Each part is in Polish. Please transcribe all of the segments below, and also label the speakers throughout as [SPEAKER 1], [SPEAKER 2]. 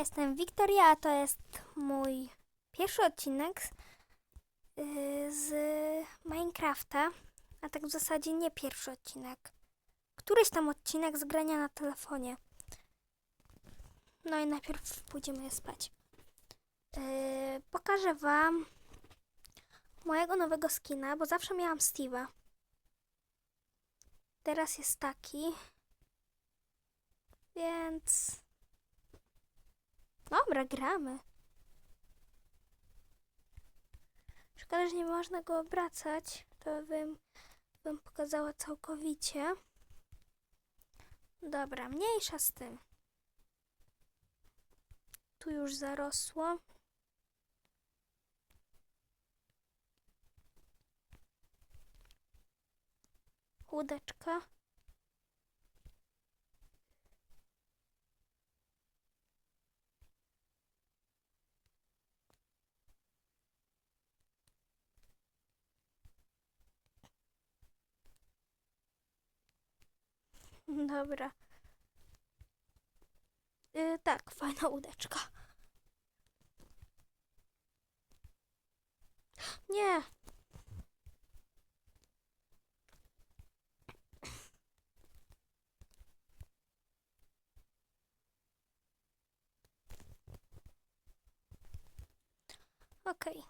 [SPEAKER 1] Jestem Wiktoria, a to jest mój pierwszy odcinek z, yy, z Minecrafta, a tak w zasadzie nie pierwszy odcinek. Któryś tam odcinek z grania na telefonie. No i najpierw pójdziemy spać. Yy, pokażę Wam mojego nowego skina, bo zawsze miałam Steve'a. Teraz jest taki. Więc Dobra, gramy. Szkoda, że nie można go obracać. To bym, bym pokazała całkowicie. Dobra, mniejsza z tym. Tu już zarosło. Łódeczka. Dobra. Y, tak, fajna łódeczka. Nie. Okej.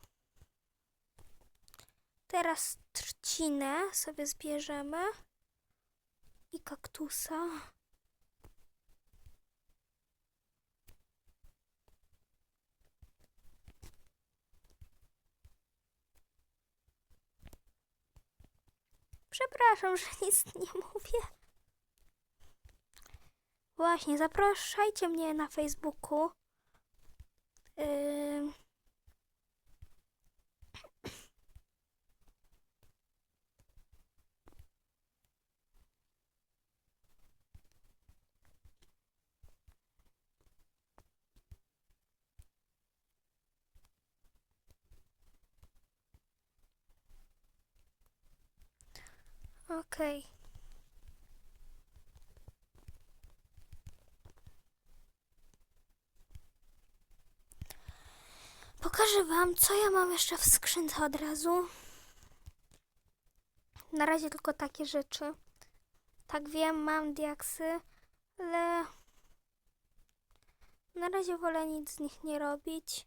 [SPEAKER 1] Teraz trzcinę sobie zbierzemy i kaktusa. Przepraszam, że nic nie mówię. Właśnie, zapraszajcie mnie na Facebooku. Ym. Okej. Pokażę wam, co ja mam jeszcze w skrzynce od razu. Na razie tylko takie rzeczy. Tak wiem, mam diaksy, ale na razie wolę nic z nich nie robić.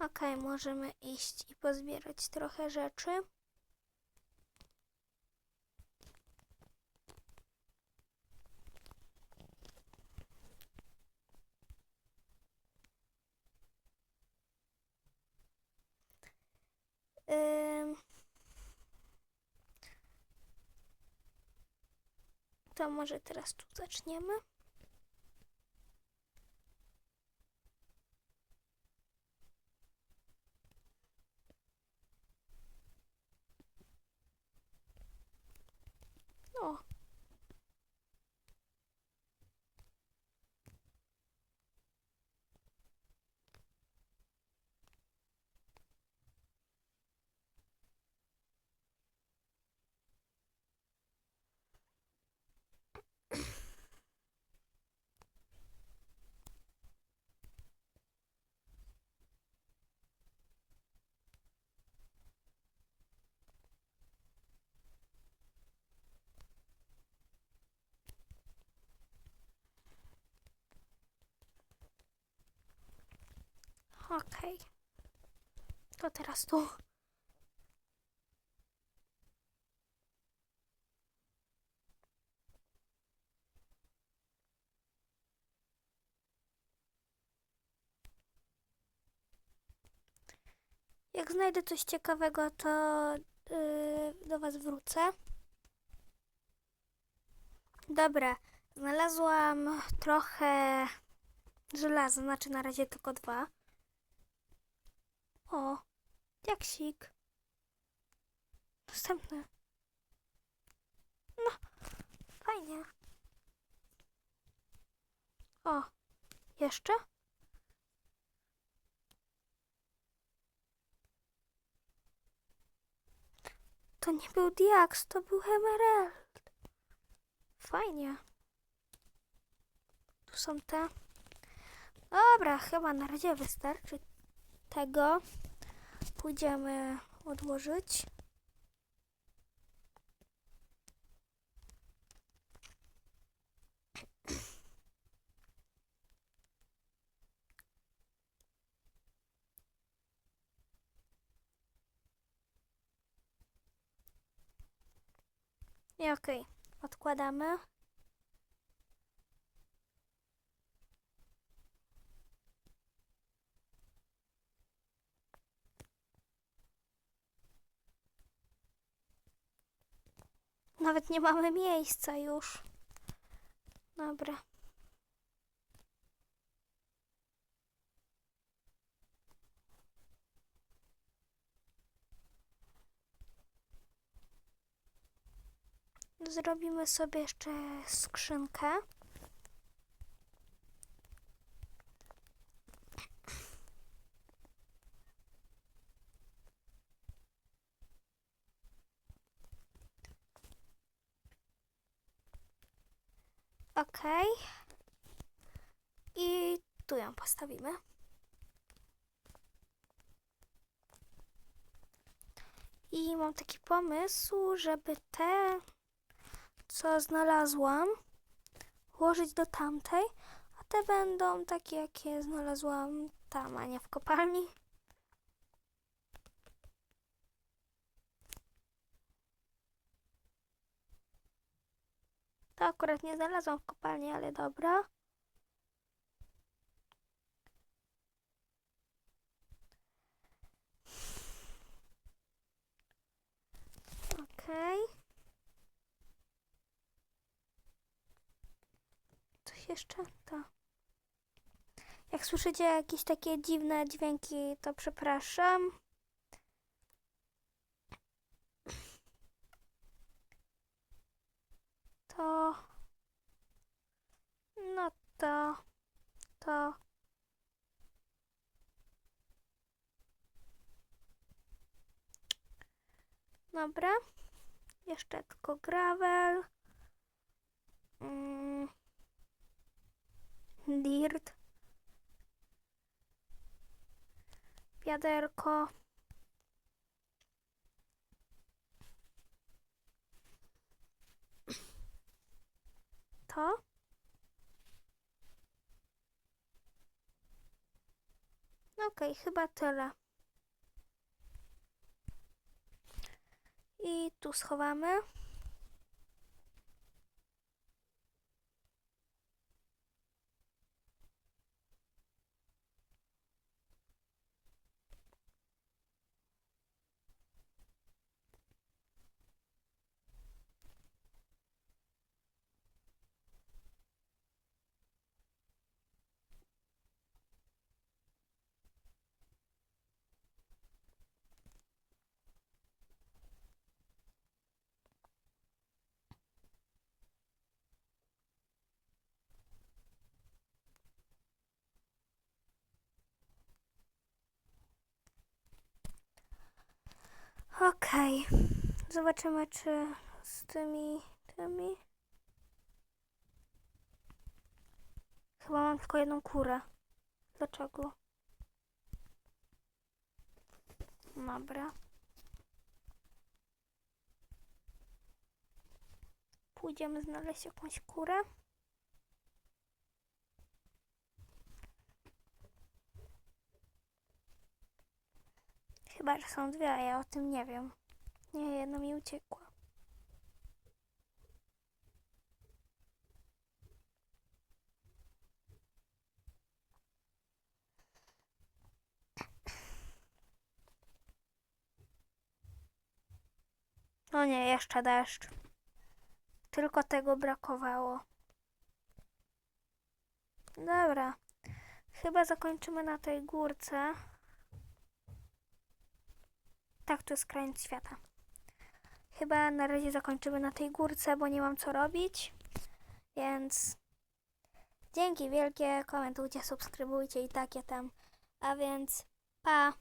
[SPEAKER 1] Okej, możemy iść i pozbierać trochę rzeczy. To może teraz tu zaczniemy. O. Okej. To teraz tu. Jak znajdę coś ciekawego, to yy, do Was wrócę. Dobra, znalazłam trochę żelaza, znaczy na razie tylko dwa. O, diaksik. Następny. No, fajnie. O, jeszcze? to nie był Diax, to był Emerald. Fajnie. Tu są te. Dobra, chyba na razie wystarczy tego. Pójdziemy odłożyć. I okej, odkładamy. Nawet nie mamy miejsca już. Dobra. Zrobimy sobie jeszcze skrzynkę. Ok. I tu ją postawimy. I mam taki pomysł, żeby te, co znalazłam, włożyć do tamtej, a te będą takie, jakie znalazłam tam, a nie w kopalni. To akurat nie znalazłam w kopalni, ale dobra. Okej. Coś jeszcze? To. Jak słyszycie jakieś takie dziwne dźwięki, to przepraszam. To. No to. To. Dobra. Jeszcze tylko gravel. Mm. Dirt. Wiaderko. To. Okej, chyba tyle. I tu schowamy. Okej. Zobaczymy, czy z tymi, tymi. Chyba mam tylko jedną kurę. Dlaczego? Dobra. Pójdziemy znaleźć jakąś kurę. Że są dwie, a ja o tym nie wiem. Nie, jedna mi uciekła. No nie, jeszcze deszcz. Tylko tego brakowało. Dobra. Chyba zakończymy na tej górce. Tak, to jest krańc świata. Chyba na razie zakończymy na tej górce, bo nie mam co robić. Więc dzięki wielkie, komentujcie, subskrybujcie i takie tam. A więc pa!